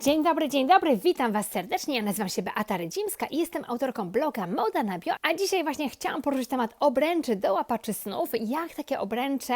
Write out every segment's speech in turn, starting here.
Dzień dobry, dzień dobry, witam Was serdecznie. Ja nazywam się Beata Rydzimska i jestem autorką bloga Moda na Bio. A dzisiaj właśnie chciałam poruszyć temat obręczy do łapaczy snów. Jak takie obręcze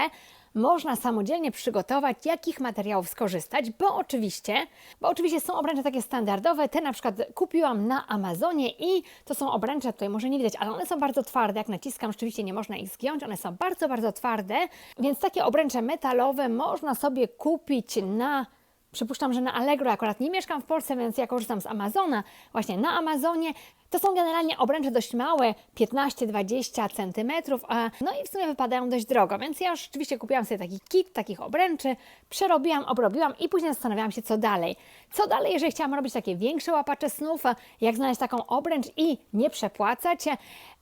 można samodzielnie przygotować, jakich materiałów skorzystać, bo oczywiście, bo oczywiście są obręcze takie standardowe, te na przykład kupiłam na Amazonie i to są obręcze, tutaj może nie widać, ale one są bardzo twarde, jak naciskam, rzeczywiście nie można ich zgiąć, one są bardzo, bardzo twarde, więc takie obręcze metalowe można sobie kupić na Przypuszczam, że na Allegro akurat nie mieszkam w Polsce, więc ja korzystam z Amazona. Właśnie na Amazonie to są generalnie obręcze dość małe, 15-20 cm, a no i w sumie wypadają dość drogo, więc ja już rzeczywiście kupiłam sobie taki kit takich obręczy, przerobiłam, obrobiłam i później zastanawiałam się, co dalej. Co dalej, jeżeli chciałam robić takie większe łapacze snów, jak znaleźć taką obręcz i nie przepłacać.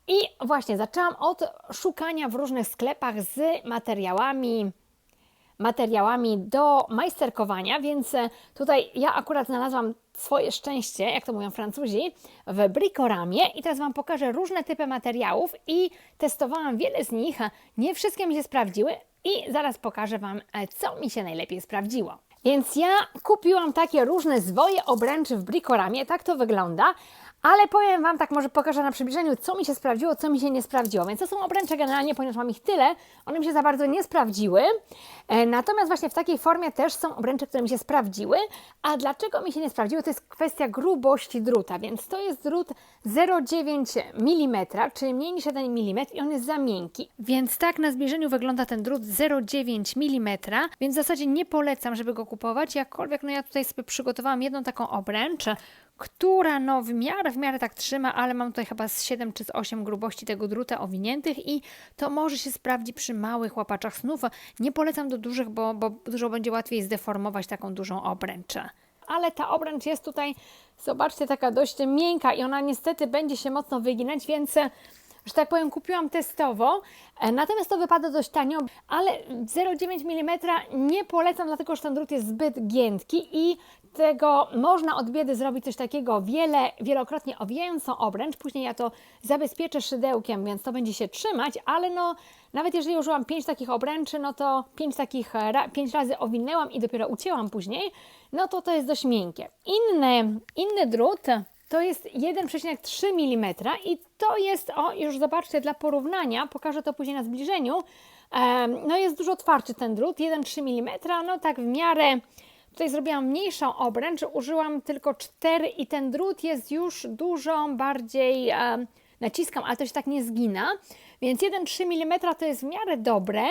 I właśnie zaczęłam od szukania w różnych sklepach z materiałami materiałami do majsterkowania, więc e, tutaj ja akurat znalazłam swoje szczęście, jak to mówią Francuzi, w Bricoramie i teraz Wam pokażę różne typy materiałów i testowałam wiele z nich. Nie wszystkie mi się sprawdziły i zaraz pokażę Wam, e, co mi się najlepiej sprawdziło. Więc ja kupiłam takie różne zwoje obręczy w Bricoramie, tak to wygląda. Ale powiem Wam, tak może pokażę na przybliżeniu, co mi się sprawdziło, co mi się nie sprawdziło. Więc to są obręcze generalnie, ponieważ mam ich tyle, one mi się za bardzo nie sprawdziły. E, natomiast właśnie w takiej formie też są obręcze, które mi się sprawdziły. A dlaczego mi się nie sprawdziły? To jest kwestia grubości druta, więc to jest drut 0,9 mm, czyli mniej niż 1 mm i on jest za miękki. Więc tak na zbliżeniu wygląda ten drut 0,9 mm, więc w zasadzie nie polecam, żeby go kupować. Jakkolwiek, no ja tutaj sobie przygotowałam jedną taką obręcz, która no w miarę, w miarę tak trzyma, ale mam tutaj chyba z 7 czy z 8 grubości tego druta owiniętych i to może się sprawdzi przy małych łapaczach snów. Nie polecam do dużych, bo, bo dużo będzie łatwiej zdeformować taką dużą obręczę. Ale ta obręcz jest tutaj, zobaczcie, taka dość miękka i ona niestety będzie się mocno wyginać, więc że tak powiem, kupiłam testowo, e, natomiast to wypada dość tanio, ale 0,9 mm nie polecam, dlatego że ten drut jest zbyt giętki i tego można od biedy zrobić coś takiego wiele, wielokrotnie owijającą obręcz, później ja to zabezpieczę szydełkiem, więc to będzie się trzymać, ale no nawet jeżeli użyłam 5 takich obręczy, no to 5 takich, 5 razy owinęłam i dopiero ucięłam później, no to to jest dość miękkie. Inny, inny drut to jest 1,3 mm i to jest, o już zobaczcie dla porównania, pokażę to później na zbliżeniu, no jest dużo twardszy ten drut, 1,3 mm, no tak w miarę, tutaj zrobiłam mniejszą obręcz, użyłam tylko 4 i ten drut jest już dużo bardziej, naciskam, ale to się tak nie zgina, więc 1,3 mm to jest w miarę dobre,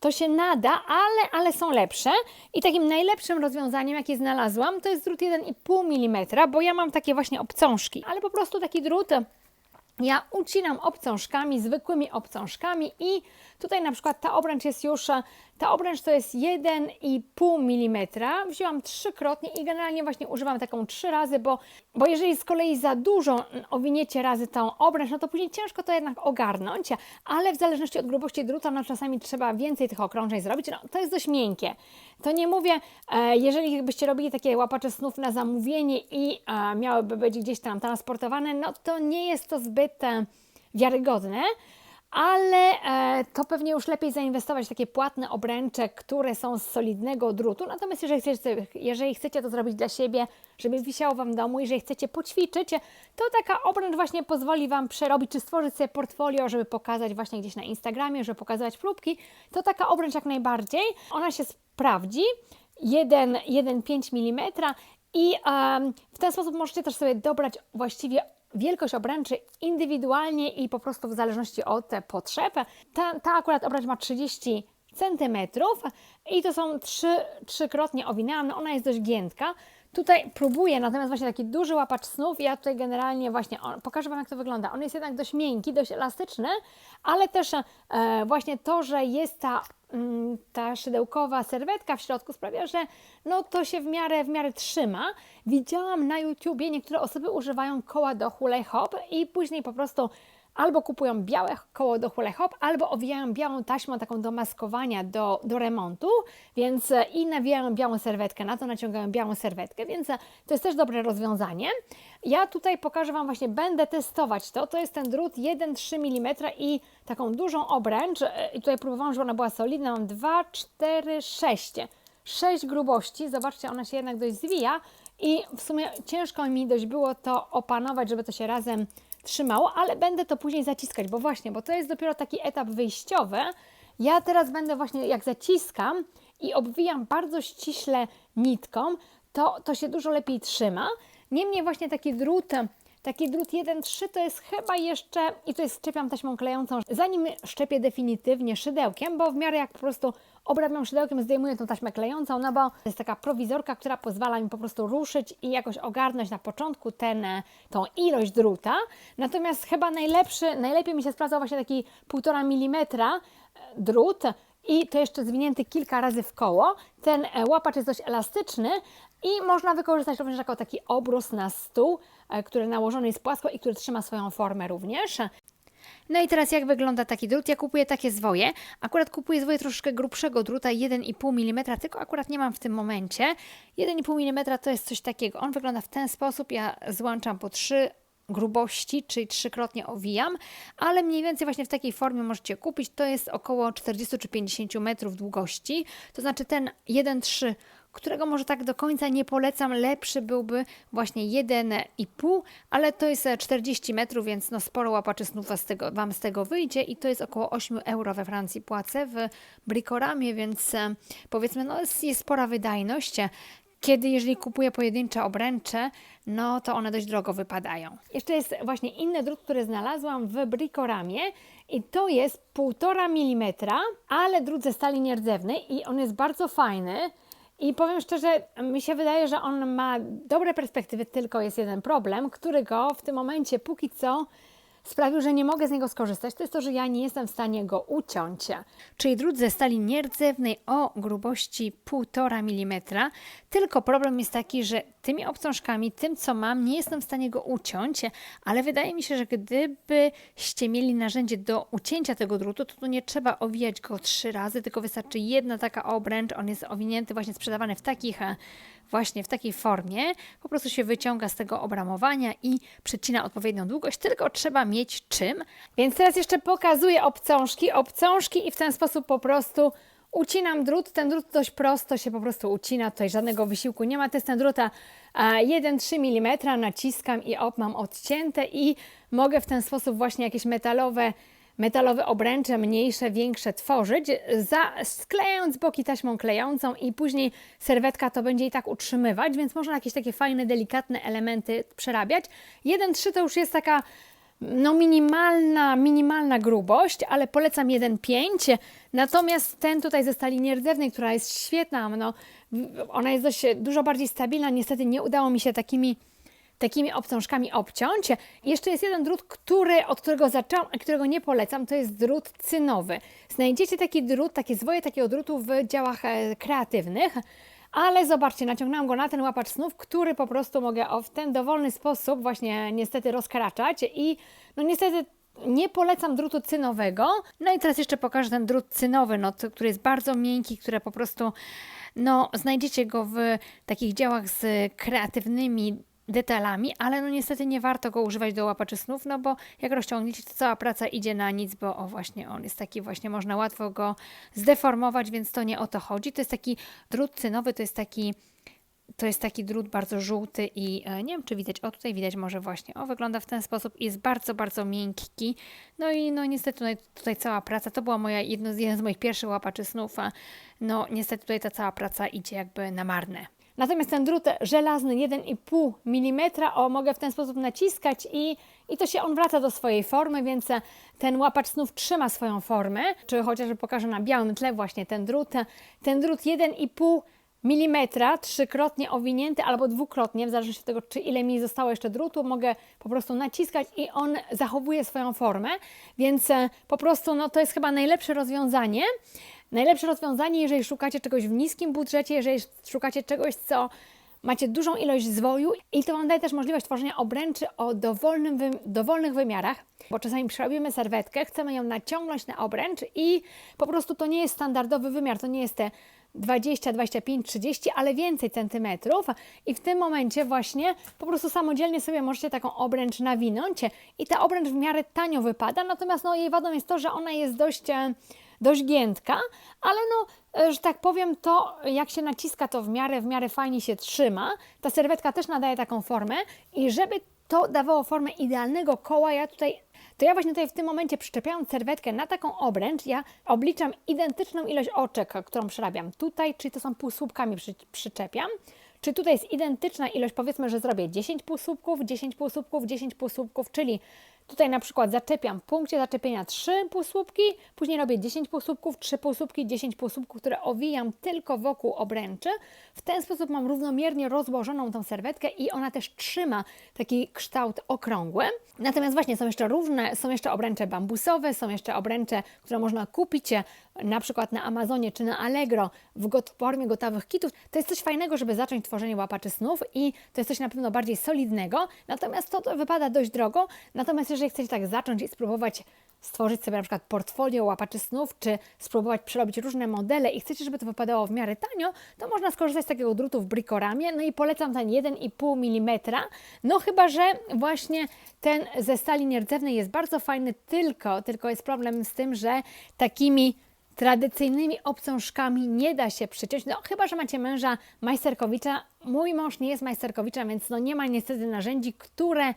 to się nada, ale, ale są lepsze. I takim najlepszym rozwiązaniem, jakie znalazłam, to jest drut 1,5 mm, bo ja mam takie właśnie obcążki, ale po prostu taki drut ja ucinam obcążkami, zwykłymi obcążkami i tutaj na przykład ta obręcz jest już, ta obręcz to jest 1,5 mm, wzięłam trzykrotnie i generalnie właśnie używam taką trzy razy, bo, bo jeżeli z kolei za dużo owiniecie razy tą obręcz, no to później ciężko to jednak ogarnąć, ale w zależności od grubości druta, no czasami trzeba więcej tych okrążeń zrobić, no to jest dość miękkie. To nie mówię, e, jeżeli byście robili takie łapacze snów na zamówienie i e, miałyby być gdzieś tam transportowane, no to nie jest to zbyt e, wiarygodne, ale to pewnie już lepiej zainwestować w takie płatne obręcze, które są z solidnego drutu. Natomiast jeżeli chcecie, jeżeli chcecie to zrobić dla siebie, żeby wisiało Wam w domu, jeżeli chcecie poćwiczyć, to taka obręcz właśnie pozwoli Wam przerobić, czy stworzyć sobie portfolio, żeby pokazać właśnie gdzieś na Instagramie, żeby pokazywać próbki, to taka obręcz jak najbardziej. Ona się sprawdzi, 1,5 mm i um, w ten sposób możecie też sobie dobrać właściwie wielkość obręczy indywidualnie i po prostu w zależności od potrzeb. Ta, ta akurat obręcz ma 30 cm i to są trzy, trzykrotnie owinęłam, ona jest dość giętka. Tutaj próbuję, natomiast właśnie taki duży łapacz snów, ja tutaj generalnie właśnie on, pokażę Wam jak to wygląda. On jest jednak dość miękki, dość elastyczny, ale też e, właśnie to, że jest ta Mm, ta szydełkowa serwetka w środku sprawia, że no to się w miarę, w miarę trzyma. Widziałam na YouTubie, niektóre osoby używają koła do hula hop i później po prostu albo kupują białe koło do hula hop, albo owijają białą taśmą taką do maskowania, do, do remontu, więc e, i nawijają białą serwetkę, na to naciągają białą serwetkę, więc e, to jest też dobre rozwiązanie. Ja tutaj pokażę Wam właśnie, będę testować to, to jest ten drut 1,3 mm i taką dużą obręcz, e, i tutaj próbowałam, żeby ona była solidna, mam 2, 4, 6, sześć grubości. Zobaczcie, ona się jednak dość zwija. I w sumie ciężko mi dość było to opanować, żeby to się razem trzymało, ale będę to później zaciskać, bo właśnie, bo to jest dopiero taki etap wyjściowy. Ja teraz będę właśnie, jak zaciskam i obwijam bardzo ściśle nitką, to, to się dużo lepiej trzyma. Niemniej właśnie taki drut, taki drut 1-3 to jest chyba jeszcze, i to jest szczepiam taśmą klejącą, zanim szczepię definitywnie szydełkiem, bo w miarę jak po prostu obrabiam szydełkiem, zdejmuję tą taśmę klejącą, no bo to jest taka prowizorka, która pozwala mi po prostu ruszyć i jakoś ogarnąć na początku ten, tą ilość druta. Natomiast chyba najlepszy, najlepiej mi się sprawdza właśnie taki 1,5 mm drut, i to jeszcze zwinięty kilka razy w koło. Ten e, łapacz jest dość elastyczny i można wykorzystać również jako taki obrus na stół, e, który nałożony jest płasko i który trzyma swoją formę również. No i teraz jak wygląda taki drut? Ja kupuję takie zwoje. Akurat kupuję zwoje troszkę grubszego druta, 1,5 mm, tylko akurat nie mam w tym momencie. 1,5 mm to jest coś takiego. On wygląda w ten sposób. Ja złączam po 3 grubości, czyli trzykrotnie owijam, ale mniej więcej właśnie w takiej formie możecie kupić. To jest około 40 czy 50 metrów długości. To znaczy ten 1,3 którego może tak do końca nie polecam. Lepszy byłby właśnie 1,5, ale to jest 40 metrów, więc no sporo łapaczy snów z tego, Wam z tego wyjdzie i to jest około 8 euro we Francji płacę w Bricoramie, więc e, powiedzmy, no jest, jest spora wydajność. Kiedy, jeżeli kupuję pojedyncze obręcze, no to one dość drogo wypadają. Jeszcze jest właśnie inny drut, który znalazłam w Bricoramie i to jest 1,5 mm, ale drut ze stali nierdzewnej i on jest bardzo fajny. I powiem szczerze, mi się wydaje, że on ma dobre perspektywy, tylko jest jeden problem, który go w tym momencie póki co sprawił, że nie mogę z niego skorzystać, to jest to, że ja nie jestem w stanie go uciąć. Czyli drut ze stali nierdzewnej o grubości 1,5 mm. Tylko problem jest taki, że tymi obcążkami, tym co mam, nie jestem w stanie go uciąć, ale wydaje mi się, że gdybyście mieli narzędzie do ucięcia tego drutu, to tu nie trzeba owijać go trzy razy, tylko wystarczy jedna taka obręcz. On jest owinięty, właśnie sprzedawany w takich właśnie w takiej formie, po prostu się wyciąga z tego obramowania i przecina odpowiednią długość, tylko trzeba mieć czym. Więc teraz jeszcze pokazuję obcążki, obcążki i w ten sposób po prostu ucinam drut. Ten drut dość prosto się po prostu ucina, tutaj żadnego wysiłku nie ma. To jest ten druta 1,3 mm, naciskam i op, mam odcięte i mogę w ten sposób właśnie jakieś metalowe metalowe obręcze mniejsze, większe tworzyć, sklejając boki taśmą klejącą i później serwetka to będzie i tak utrzymywać, więc można jakieś takie fajne, delikatne elementy przerabiać. 1,3 to już jest taka no minimalna, minimalna grubość, ale polecam 1,5. Natomiast ten tutaj ze stali nierdzewnej, która jest świetna, no, ona jest dość dużo bardziej stabilna. Niestety nie udało mi się takimi takimi obcążkami obciąć. Jeszcze jest jeden drut, który, od którego zaczęłam, a którego nie polecam, to jest drut cynowy. Znajdziecie taki drut, takie zwoje takiego drutu w działach e, kreatywnych. Ale zobaczcie, naciągnęłam go na ten łapacz snów, który po prostu mogę w ten dowolny sposób właśnie niestety rozkraczać i no niestety nie polecam drutu cynowego. No i teraz jeszcze pokażę ten drut cynowy, no, który jest bardzo miękki, który po prostu no, znajdziecie go w takich działach z kreatywnymi detalami, ale no niestety nie warto go używać do łapaczy snów, no bo jak rozciągniecie, to cała praca idzie na nic, bo o właśnie on jest taki właśnie, można łatwo go zdeformować, więc to nie o to chodzi. To jest taki drut cynowy, to jest taki to jest taki drut bardzo żółty i e, nie wiem, czy widać, o tutaj widać może właśnie, o wygląda w ten sposób jest bardzo, bardzo miękki. No i no niestety tutaj, tutaj cała praca, to była moja, jedno jeden z moich pierwszych łapaczy snów, a no niestety tutaj ta cała praca idzie jakby na marne. Natomiast ten drut żelazny 1,5 mm o, mogę w ten sposób naciskać i, i to się on wraca do swojej formy, więc ten łapacz snów trzyma swoją formę, czy chociażby pokażę na białym tle właśnie ten drut. Ten drut 1,5 mm, trzykrotnie owinięty albo dwukrotnie, w zależności od tego, czy ile mi zostało jeszcze drutu, mogę po prostu naciskać i on zachowuje swoją formę, więc po prostu no, to jest chyba najlepsze rozwiązanie. Najlepsze rozwiązanie, jeżeli szukacie czegoś w niskim budżecie, jeżeli szukacie czegoś, co macie dużą ilość zwoju i to Wam daje też możliwość tworzenia obręczy o dowolnym wy dowolnych wymiarach, bo czasami przerobimy serwetkę, chcemy ją naciągnąć na obręcz i po prostu to nie jest standardowy wymiar, to nie jest te 20, 25, 30, ale więcej centymetrów i w tym momencie właśnie po prostu samodzielnie sobie możecie taką obręcz nawinąć i ta obręcz w miarę tanio wypada, natomiast no, jej wadą jest to, że ona jest dość e, dość giętka, ale no e, że tak powiem, to jak się naciska, to w miarę, w miarę fajnie się trzyma. Ta serwetka też nadaje taką formę i żeby to dawało formę idealnego koła, ja tutaj, to ja właśnie tutaj w tym momencie przyczepiając serwetkę na taką obręcz, ja obliczam identyczną ilość oczek, którą przerabiam tutaj, czyli to są półsłupkami przy, przyczepiam. Czy tutaj jest identyczna ilość, powiedzmy, że zrobię 10 półsłupków, 10 półsłupków, 10 półsłupków, czyli tutaj na przykład zaczepiam w punkcie zaczepienia 3 półsłupki, później robię 10 półsłupków, 3 półsłupki, 10 półsłupków, które owijam tylko wokół obręczy. W ten sposób mam równomiernie rozłożoną tą serwetkę i ona też trzyma taki kształt okrągły. Natomiast właśnie są jeszcze różne, są jeszcze obręcze bambusowe, są jeszcze obręcze, które można kupić na przykład na Amazonie czy na Allegro w formie gotowych kitów. To jest coś fajnego, żeby zacząć tworzenie łapaczy snów i to jest coś na pewno bardziej solidnego, natomiast to, to wypada dość drogo. Natomiast jeżeli chcecie tak zacząć i spróbować stworzyć sobie na przykład portfolio łapaczy snów, czy spróbować przerobić różne modele i chcecie, żeby to wypadało w miarę tanio, to można skorzystać z takiego drutu w brikoramie, no i polecam ten 1,5 mm, no chyba, że właśnie ten ze stali nierdzewnej jest bardzo fajny, tylko, tylko jest problem z tym, że takimi tradycyjnymi obcążkami nie da się przyciąć, no chyba, że macie męża majsterkowicza. Mój mąż nie jest majsterkowiczem, więc no nie ma niestety narzędzi, które,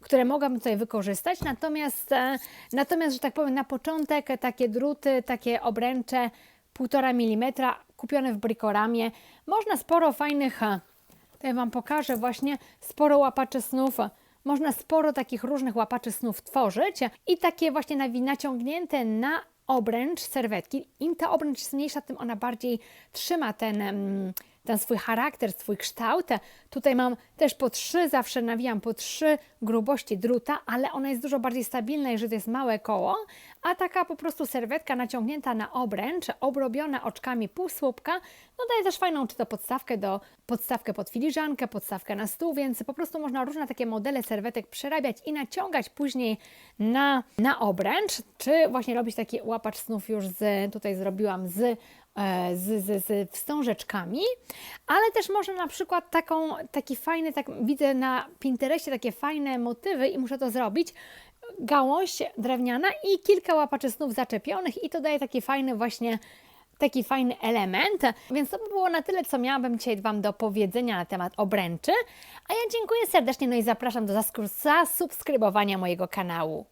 które mogłabym tutaj wykorzystać. Natomiast, e, natomiast, że tak powiem, na początek takie druty, takie obręcze 1,5 mm kupione w brikoramie. Można sporo fajnych, e, tutaj Wam pokażę właśnie, sporo łapaczy snów można sporo takich różnych łapaczy snów tworzyć i takie właśnie naciągnięte na obręcz serwetki. Im ta obręcz jest mniejsza, tym ona bardziej trzyma ten, em, ten swój charakter, swój kształt. Tutaj mam też po trzy, zawsze nawijam po trzy grubości druta, ale ona jest dużo bardziej stabilna, jeżeli to jest małe koło, a taka po prostu serwetka naciągnięta na obręcz, obrobiona oczkami półsłupka, no daje też fajną czy to podstawkę do podstawkę pod filiżankę, podstawkę na stół, więc po prostu można różne takie modele serwetek przerabiać i naciągać później na, na obręcz, czy właśnie robić taki łapacz snów już z, tutaj zrobiłam z z, z, z wstążeczkami, ale też można na przykład taką, taki fajny, tak widzę na Pinterestie takie fajne motywy i muszę to zrobić, gałąź drewniana i kilka łapaczy snów zaczepionych i to daje taki fajny właśnie taki fajny element. Więc to by było na tyle, co miałabym dzisiaj Wam do powiedzenia na temat obręczy. A ja dziękuję serdecznie, no i zapraszam do zasubskrybowania mojego kanału.